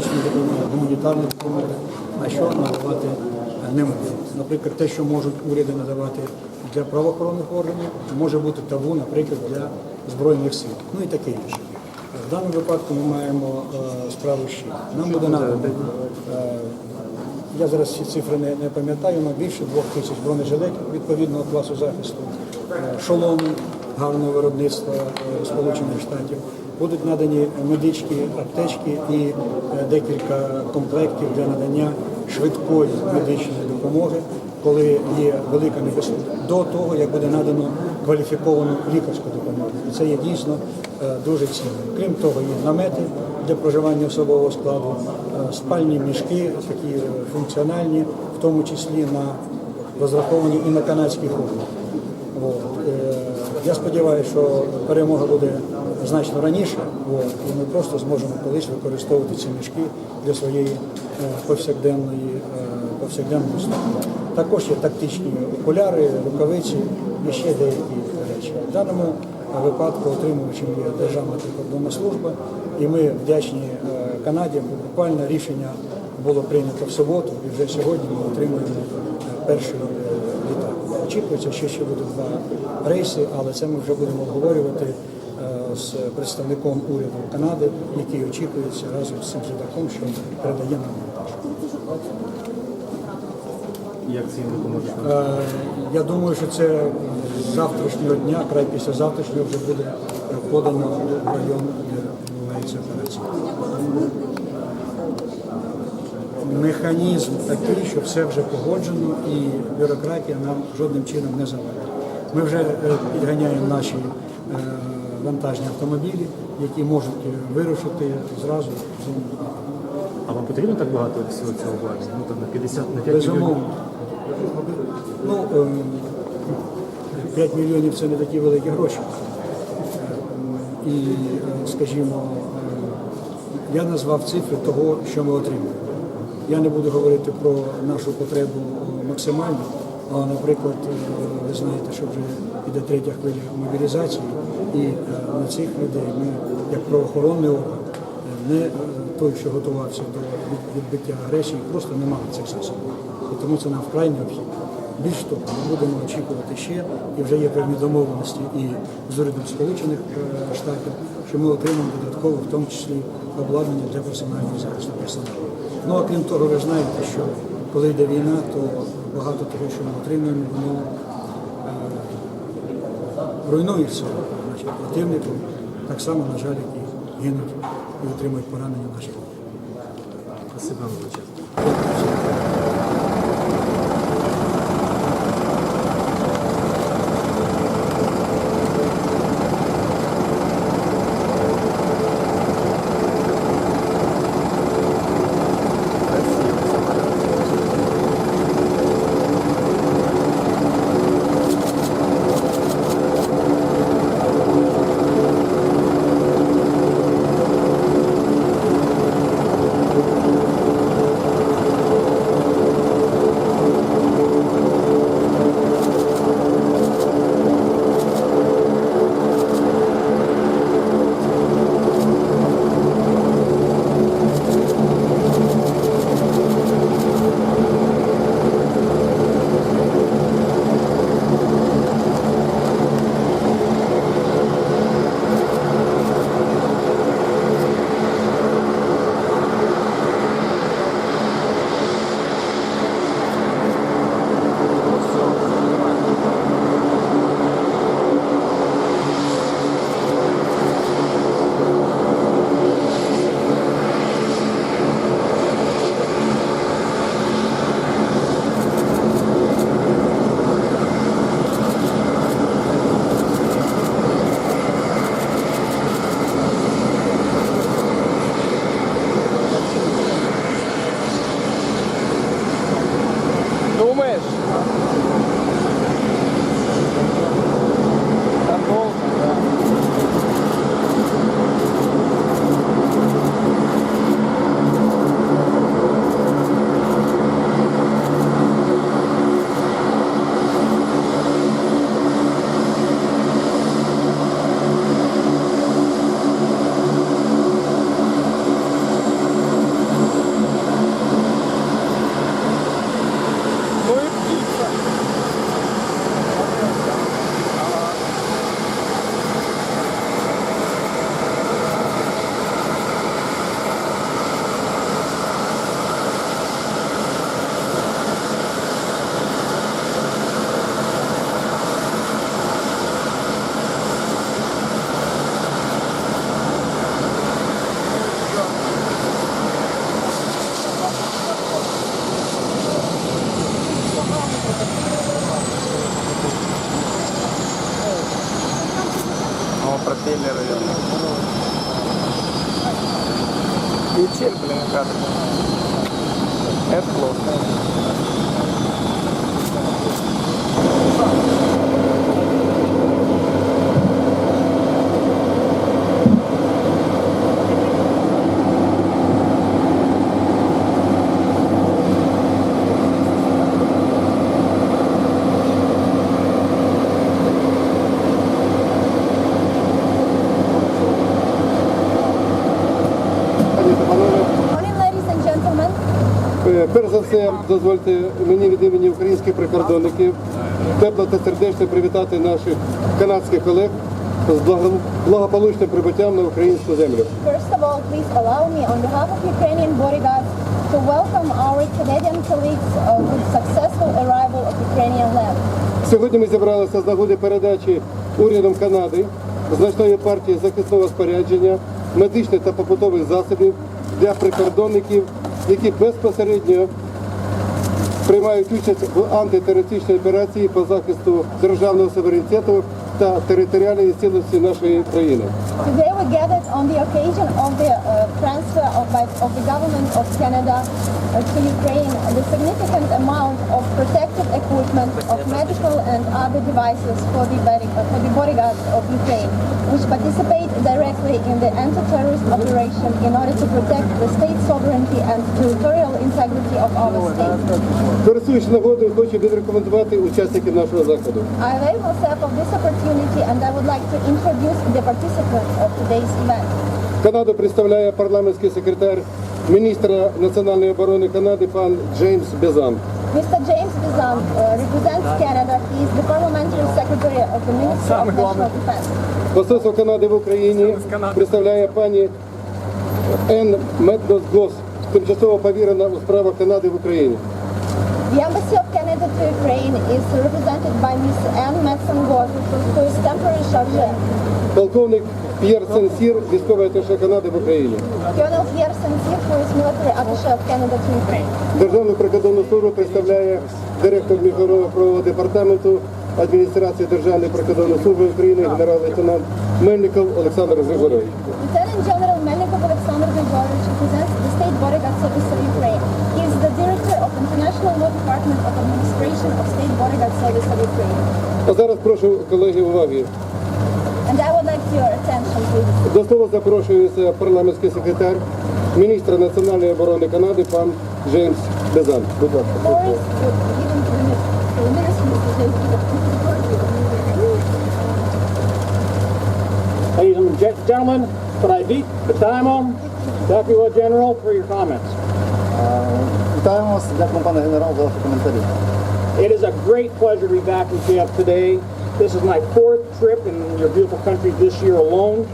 технічної допомоги, гуманітарної допомоги, а що надавати не можуть. Наприклад, те, що можуть уряди надавати для правоохоронних органів, може бути табу, наприклад, для збройних сил, ну і таке інше. В даному випадку ми маємо е, справу ще. Нам буде надано, е, я зараз ці цифри не, не пам'ятаю, але більше двох тисяч бронежилетів відповідного класу захисту, е, шоломи гарного виробництва е, Сполучених Штатів. Будуть надані медичні аптечки і е, декілька комплектів для надання швидкої медичної допомоги, коли є велика небезпека, до того, як буде надано кваліфіковану лікарську допомогу. І це є дійсно е, дуже цінно. Крім того, є намети для проживання особового складу, е, спальні мішки, такі функціональні, в тому числі на розраховані і на канадських урнах. Е, Я сподіваюся, що перемога буде значно раніше, і ми просто зможемо колись використовувати ці мішки для своєї е, повсякденної, е, повсякденної служби. Також є тактичні окуляри, рукавиці і ще деякі речі. В даному випадку отримувачем є Державна прикордонна служба, і ми вдячні е, Канаді, бо буквально рішення було прийнято в суботу, і вже сьогодні ми отримуємо перший літак. Очікується, що ще будуть два рейси, але це ми вже будемо обговорювати з представником уряду Канади, який очікується разом з цим літаком, що передає нам монтаж. Як це їм допоможе? Е, Я думаю, що це з завтрашнього дня, край після завтрашнього вже буде е, подано в район, де відбувається операція. Механізм такий, що все вже погоджено і бюрократія нам жодним чином не завадить. Ми вже е, підганяємо наші е, вантажні автомобілі, які можуть е, вирушити зразу в зону. А вам потрібно так багато всього цього обладнання? Ну там на 50, на 5 мільйонів. Безумовно. Ну, ем, 5 мільйонів це не такі великі гроші. Ем, І, е, скажімо, е, я назвав цифри того, що ми отримуємо. Я не буду говорити про нашу потребу е, максимальну, але, наприклад, е, ви знаєте, що вже іде третя хвиля мобілізації, і е, на цих людей ми, як правоохоронний орган, не е, той, що готувався до відбиття агресії, просто не мали цих засобів. І тому це нам вкрай необхідно. Більш того, ми будемо очікувати ще, і вже є певні домовленості і з урядом Сполучених е, Штатів, що ми отримаємо додатково, в тому числі обладнання для персонального захисту персоналу. Ну а крім того, ви знаєте, що коли йде війна, то багато того, що ми отримуємо, воно руйнується значить, противником, так само, на жаль, які гинуть і отримують поранення наші. люди. Спасибо вам перш за все, дозвольте мені від імені українських прикордонників тепло та сердечно привітати наших канадських колег з благополучним прибуттям на українську землю. First of all, please allow me, on behalf of Ukrainian bodyguards, to welcome our Canadian colleagues uh, with successful arrival of Ukrainian land. Сьогодні ми зібралися з нагоди передачі урядом Канади значної партії захисного спорядження, медичних та побутових засобів для прикордонників, які безпосередньо приймають участь в антитерористичній операції по захисту державного суверенітету та територіальної цілості нашої країни. Today we gathered on the occasion of the uh, transfer of, by, of the government of Canada uh, to Ukraine the significant amount of protective equipment, of medical and other devices for the, uh, for the bodyguards of Ukraine, which participate directly in the anti-terrorist operation in order to protect the state sovereignty and territorial integrity of our state. Користуючись нагодою, хочу відрекомендувати учасників нашого заходу. I avail myself of this opportunity and I would like to introduce the participants of today's event. Канаду представляє парламентський секретар міністра національної оборони Канади пан Джеймс Безан. Mr. James Bizan uh, represents Canada. He is the parliamentary secretary of the Ministry of National Defense. Посольство Канади в Україні представляє пані Енн Меднос Гос, тимчасово повірена у справах Канади в Україні. The embassy of Canada Ukraine is represented by Ms. Anne Matson-Gor, who is temporary charge. Полковник П'єр Сенсір, військовий аташе Канади в Україні. Colonel Pierre Saint-Cyr, who is military attaché of Canada to Ukraine. Державну прикордонну службу представляє директор міжнародного правового департаменту адміністрації Державної прикордонної служби України генерал-лейтенант Мельников Олександр Григорович. Lieutenant General Melnikov Alexander Grigorovich represents the State Bodyguard Service of Ukraine. He is the director of International Law Department of Administration of State Bodyguard Service of Ukraine. А зараз прошу колеги уваги. And I would like your attention, please. До слова запрошується парламентський секретар, міністра національної оборони Канади пан Джеймс Безан. Будь ласка. Floor is given to the minister. To the minister, Mr. James Ladies and gen- gentlemen, Pradeep Patimo, Deputy General, for your comments. Вітаємо вас, дякую пане генерал за ваші коментарі. It is a great pleasure to be back in Kiev today. This is my fourth trip in your beautiful country this year alone.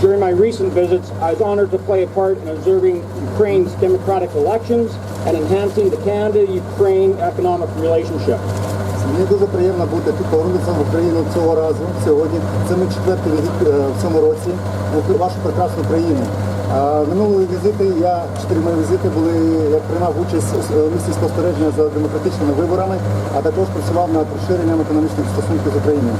During my recent visits, I was honored to play a part in observing Ukraine's democratic elections and enhancing the Canada-Ukraine economic relationship. Мені дуже приємно бути тут, повернутися в Україну цього разу, сьогодні. Це мій четвертий візит е, в цьому році в вашу прекрасну країну. А Минулі візити, я чотири мої візити були, я приймав участь у місці спостереження за демократичними виборами, а також працював над розширенням економічних стосунків з Україною.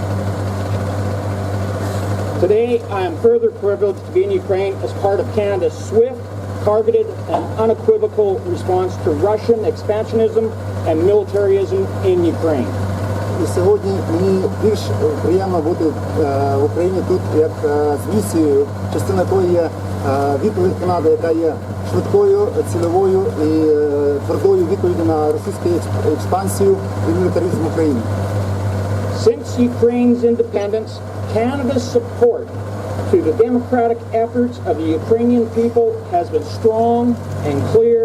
Today, I am further privileged to be in Ukraine as part of Canada's swift, targeted, and unequivocal response to Russian expansionism and militarism in Ukraine. І сьогодні мені більш е, приємно бути е, в Україні тут як е, з місією, частина якої є е, відповідь Канади, яка є швидкою, цільовою і е, твердою відповіддю на російську експ- експансію і мілітаризм в Україні. Since Ukraine's independence, Canada's support to the democratic efforts of the Ukrainian people has been strong and clear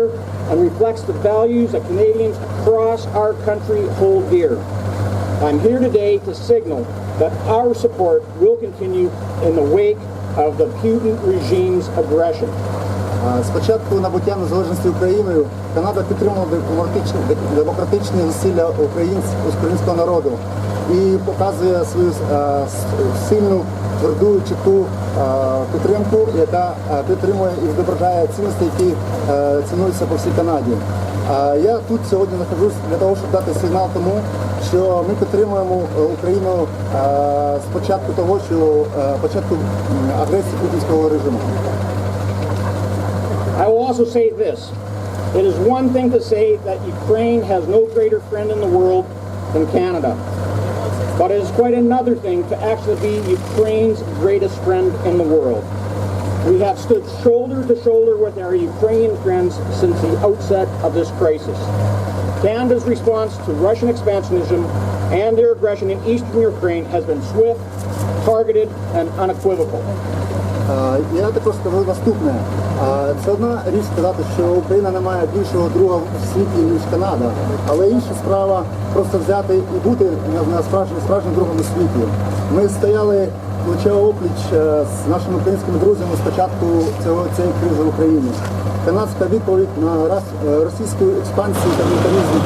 and reflects the values that Canadians across our country hold dear. I'm here today to signal that our support will continue in the wake of the Putin regime's aggression. З набуття незалежності Україною Канада підтримувала демократичні, демократичні зусилля українсь- українського народу і показує свою с- сильну, тверду, чітку е, підтримку, яка підтримує і відображає цінності, які е, цінуються по всій Канаді. А я тут сьогодні знаходжусь для того, щоб дати сигнал тому, що ми підтримуємо е, Україну е, з початку того, що е, початку м, агресії путінського режиму. I will also say this. It is one thing to say that Ukraine has no greater friend in the world than Canada. But it is quite another thing to actually be Ukraine's greatest friend in the world. We have stood shoulder to shoulder with our Ukrainian friends since the outset of this crisis. Canada's response to Russian expansionism and their aggression in eastern Ukraine has been swift, targeted, and unequivocal. Е, Я також скажу наступне. Е, Це одна річ сказати, що Україна не має більшого друга в світі, ніж Канада. Але інша справа просто взяти і бути на- на справжнім справжнім другом у світі. Ми стояли плече опліч е, з нашими українськими друзями з початку цього цієї кризи в Україні. Канадська відповідь на е, російську експансію та мілітаризм